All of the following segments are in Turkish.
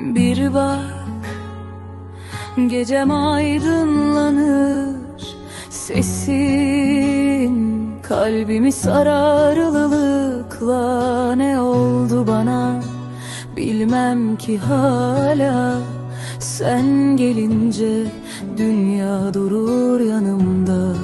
Bir bak. Gecem aydınlanır Sesin Kalbimi sarar. Ilılıkla Ne oldu bana? Bilmem ki hala Sen gelince Dünya durur yanımda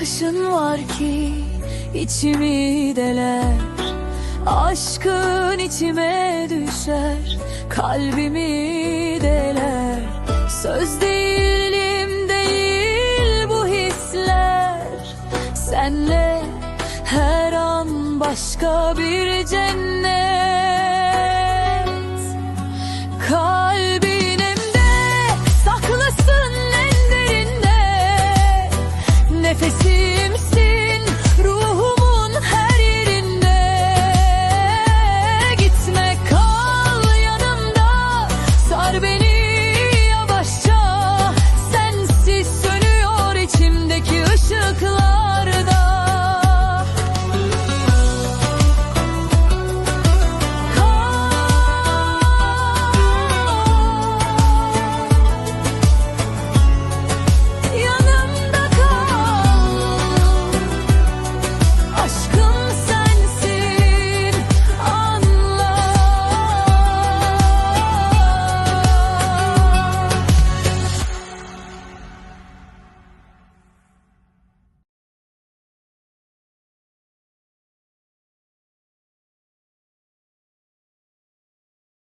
bakışın var ki içimi deler. Aşkın içime düşer Kalbimi deler. Söz değilim değil bu hisler. Senle her an başka bir cennet